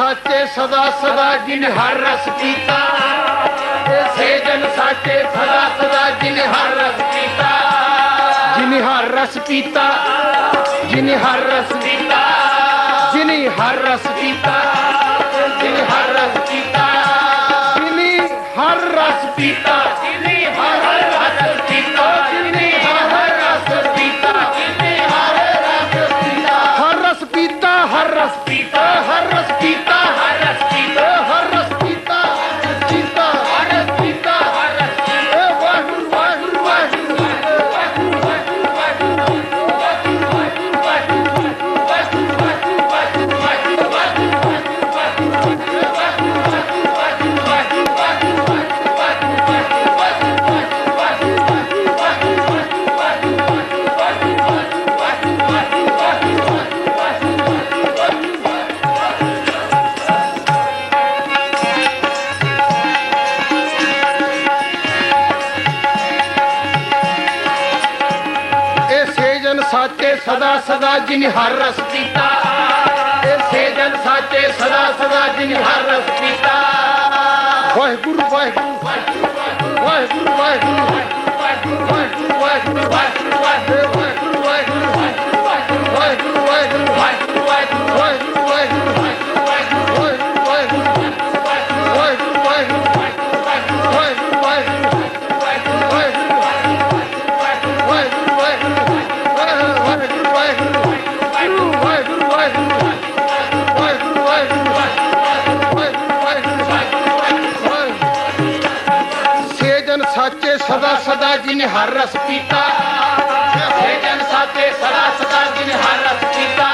ਸਾਚੇ ਸਦਾ ਸਦਾ ਜਿਨ ਹਰ ਰਸ ਪੀਤਾ। ਸੇ ਜਨ ਸਾਚੇ ਸਦਾ ਸਦਾ ਜਿਨ ਹਰ ਰਸ ਪੀਤਾ। ਜਿਨ ਹਰ ਰਸ ਪੀਤਾ, ਜਿਨ ਹਰ ਰਸ ਪੀਤਾ। ਜਿਨ ਹਰ ਰਸ ਪੀਤਾ, ਜਿਨ ਹਰ ਰਸ ਪੀਤਾ। ਜਿਨ ਹਰ ਰਸ ਪੀਤਾ। ਸਦਾ ਸਦਾ ਜਿਨ ਹਰ ਰਸ ਪੀਤਾ ਇਹ ਸੇਜਨ ਸਾਚੇ ਸਦਾ ਸਦਾ ਜਿਨ ਹਰ ਰਸ ਪੀਤਾ। ਵਾਹਿਗੁਰੂ ਵਾਹਿਗੁਰੂ ਵਾਹਿਗੁਰੂ ਵਾਹਿਗੁਰੂ ਵਾਹਿਗੁਰੂ ਵਾਹਿਗੁਰੂ। ਸਦਾ ਜਿਨ ਹਰ ਰਸ ਪੀਤਾ ਸੇਜਨ ਸਾਚੇ ਸਦਾ ਸਦਾ ਜਿਨ ਹਰ ਰਸ ਪੀਤਾ।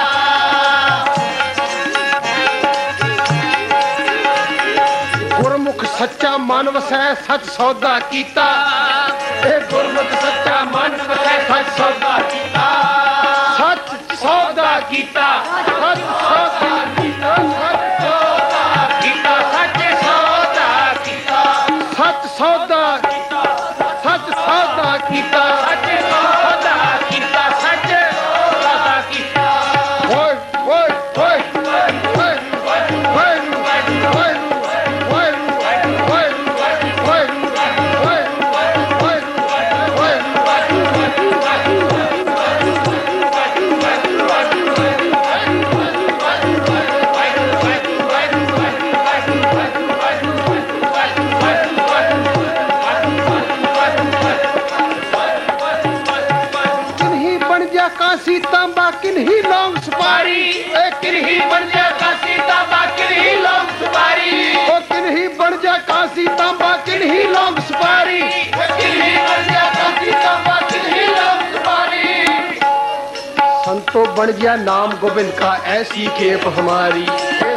ਗੁਰਮੁਖ ਸੱਚਾ ਮਨ ਵਸੈ, ਸੱਚ ਸੌਦਾ ਕੀਤਾ। ਇਹ ਗੁਰਮੁਖ ਸੱਚਾ ਮਨ ਵਸੈ, ਸੱਚ ਸੌਦਾ ਕੀਤਾ। ਸੱਚ ਸੌਦਾ ਕੀਤਾ, ਸੱਚ ਸੌਦਾ ficar. का किन्ही लौंग सुपारी किन्ही बन जा काशी तांबा किन्ही लौंग सुपारी ओ किन्ही बन जा काशी तांबा किन्ही लौंग सुपारी किन्ही बन जा काशी तांबा किन्ही लौंग सुपारी संतो बन गया नाम गोविंद का ऐसी खेप हमारी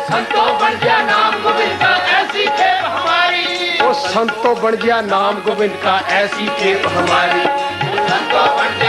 संतो बन गया नाम गोविंद का ऐसी खेप हमारी ओ संतो बन गया नाम गोविंद का ऐसी खेप हमारी संतो बन गया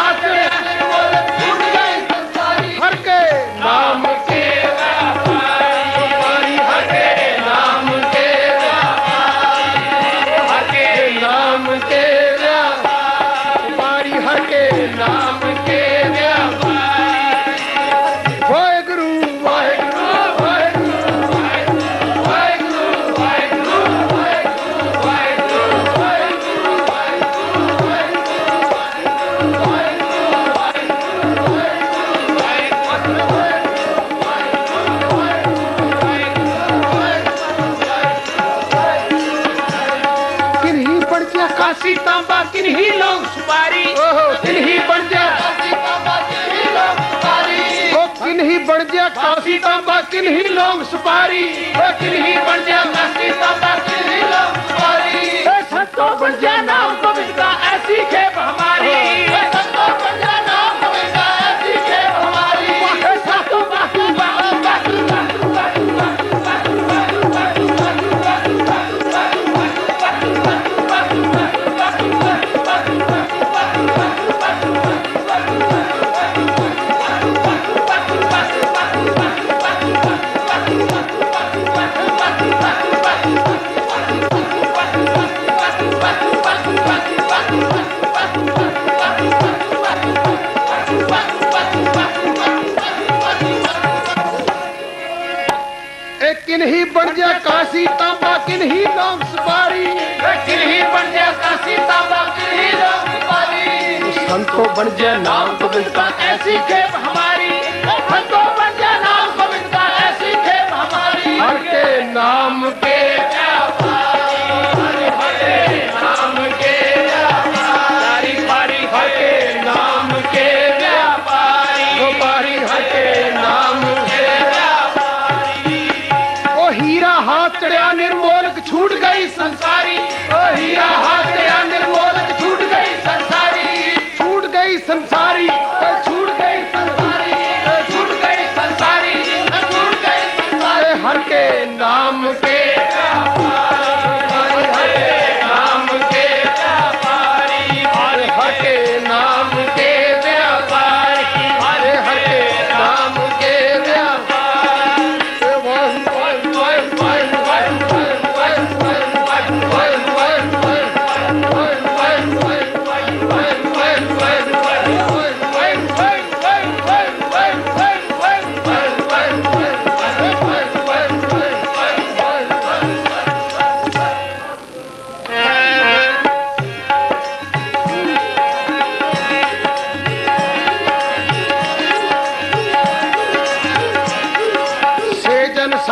ਨਾਮ ਤੇ ਕਿਨਹੀ ਲੋਕ ਸੁਪਾਰੀ ਓਹੋ ਕਿਨਹੀ ਬਣ ਜਾ ਕਿਨਹੀ ਬਣ ਜਾ ਕਾਸੀ ਤਾਂਬਾ ਕਿਨਹੀ ਲੋਕ ਸੁਪਾਰੀ ਓ ਕਿਨਹੀ ਬਣ ਜਾ ਕਾਸੀ ਤਾਂਬਾ ਕਿਨਹੀ ਲੋਕ ਸੁਪਾਰੀ ਏ ਸੰਤੋ ਬਣ ਜਾ ਨਾਮ ਦਾ ਐਸੀ ਖੇਪ ਕਿਨਹੀ ਬਣ ਜਾ ਕਾਸੀ ਤਾਂਬਾ ਕਿਨਹੀ ਲੋਕ ਸਪਾਰੀ ਕਿਨਹੀ ਬਣ ਜਾ ਕਾਸੀ ਤਾਂਬਾ ਕਿਨਹੀ ਲੋਕ ਸਪਾਰੀ ਸੰਤੋ ਬਣ ਜਾ ਨਾਮ ਗੋਬਿੰਦ ਕਾ ਐਸੀ ਖੇਪ ਹਮਾਰੀ। ਸੰਤੋ ਬਣ ਜਾ ਨਾਮ ਗੋਬਿੰਦ ਕਾ ਐਸੀ ਖੇਪ ਹਮਾਰੀ। ਹਰ ਕੇ ਨਾਮ ਕੇ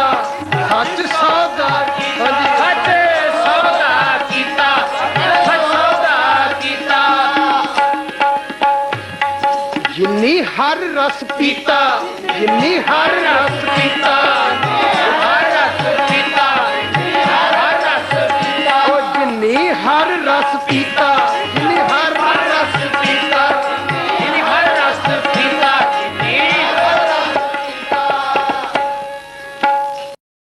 ਕੀਤਾ ਸੱਚ ਸੌਦਾ ਹਾਂਜੀ ਸੱਚ ਸੌਦਾ ਕੀਤਾ ਸੱਚ ਸੌਦਾ ਕੀਤਾ। ਜਿੰਨੀ ਹਰ ਰਸ ਪੀਤਾ, ਜਿੰਨੀ ਹਰ ਰਸ ਪੀਤਾ, ਹਰ ਰਸ ਪੀਤਾ ਹਰ ਰਸ ਪੀਤਾ। ਉਹ ਜਿੰਨੀ ਹਰ ਰਸ ਪੀਤਾ